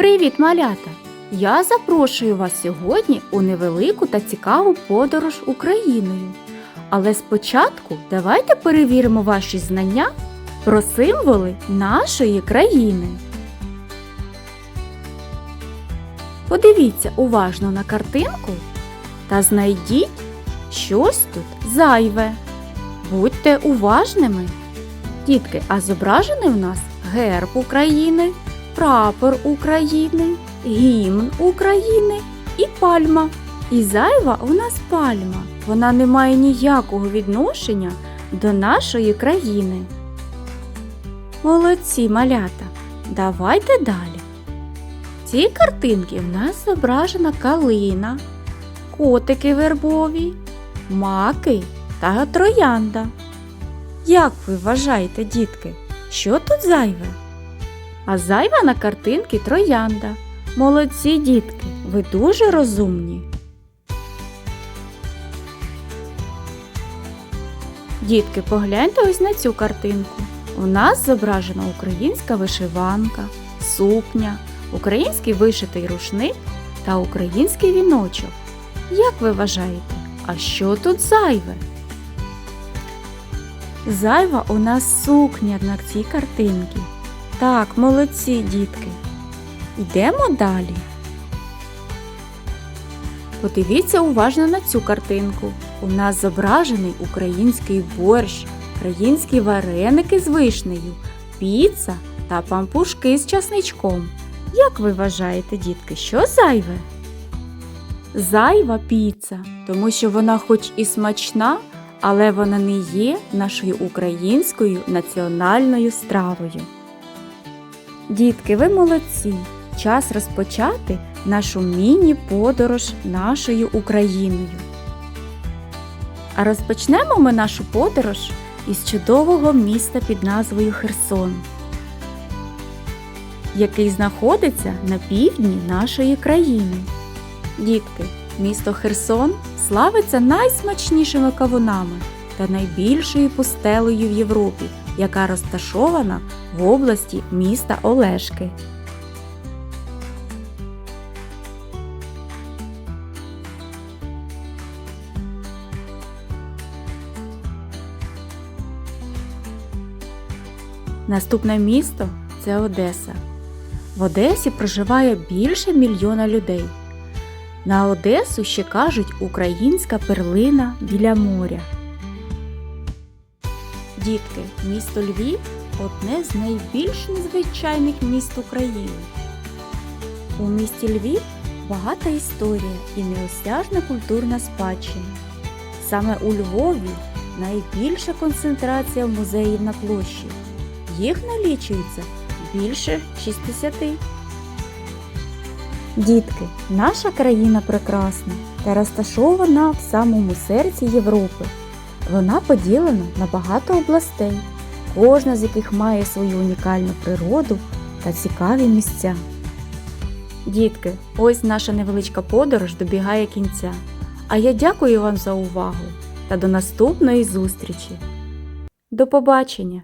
Привіт, малята! Я запрошую вас сьогодні у невелику та цікаву подорож Україною. Але спочатку давайте перевіримо ваші знання про символи нашої країни. Подивіться уважно на картинку та знайдіть щось тут зайве. Будьте уважними. Дітки, а зображений у нас герб України, прапор України, гімн України і пальма. І зайва у нас пальма. Вона не має ніякого відношення до нашої країни. Молодці, малята. Давайте далі. В цій картинці в нас зображена калина, котики вербові, маки та троянда. Як ви вважаєте, дітки, що тут зайве? А зайва на картинці троянда. Молодці, дітки, ви дуже розумні. Дітки, погляньте ось на цю картинку. У нас зображена українська вишиванка, сукня, український вишитий рушник та український віночок. Як ви вважаєте, а що тут зайве? Зайва у нас сукня на цій картинці. Так, молодці, дітки. Йдемо далі. Подивіться уважно на цю картинку. У нас зображений український борщ, українські вареники з вишнею, піца та пампушки з часничком. Як ви вважаєте, дітки, що зайве? Зайва піца, тому що вона хоч і смачна, але вона не є нашою українською національною стравою. Дітки, ви молодці! Час розпочати нашу міні-подорож нашою Україною. А розпочнемо ми нашу подорож із чудового міста під назвою Херсон, який знаходиться на півдні нашої країни. Дітки, місто Херсон славиться найсмачнішими кавунами та найбільшою пустелею в Європі, яка розташована в області міста Олешки. Наступне місто це Одеса. В Одесі проживає більше мільйона людей. На Одесу ще кажуть українська перлина біля моря. Дітки, місто Львів одне з найбільш незвичайних міст України. У місті Львів багата історія і неосяжна культурна спадщина. Саме у Львові найбільша концентрація музеїв на площі. Їх налічується більше 60. Дітки, наша країна прекрасна та розташована в самому серці Європи. Вона поділена на багато областей, кожна з яких має свою унікальну природу та цікаві місця. Дітки, ось наша невеличка подорож добігає кінця. А я дякую вам за увагу та до наступної зустрічі. До побачення!